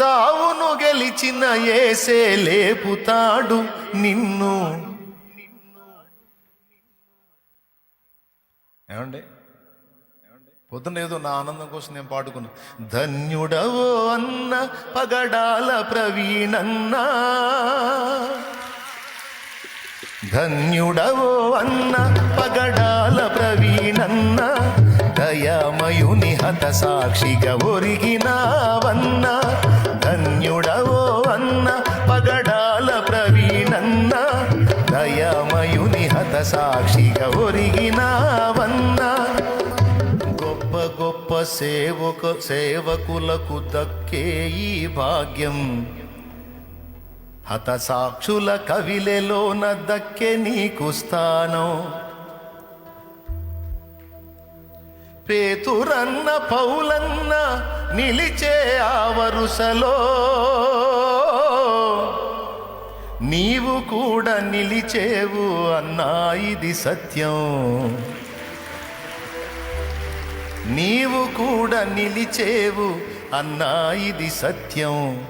చావును గెలిచిన ఏసే లేపుతాడు నిన్ను. ఏమండి? పొద్దున ఏదో నా ఆనందం కోసం నేను పాడుకున్నా. ధన్యుడవో అన్న పగడాల ప్రవీణన్నా. ధన్యుడవో అన్న పగడాల ప్రవీణన్న. దయామయుని హత సాక్షిగా ఒరిగినావన్న. మగడాల ప్రవీణన్న దయమయుని హత సాక్షిగా ఒరిగినావన్న గొప్ప గొప్ప సేవక సేవకులకు దక్కే ఈ భాగ్యం. హత సాక్షుల కవిలెలోన దక్కే నీకు స్థానం. పేతురన్న పౌలన్న నిలిచే ఆ వరుసలో. నీవు కూడా నిలిచేవు అన్నా ఇది సత్యం. నీవు కూడా నిలిచేవు అన్నా ఇది సత్యం.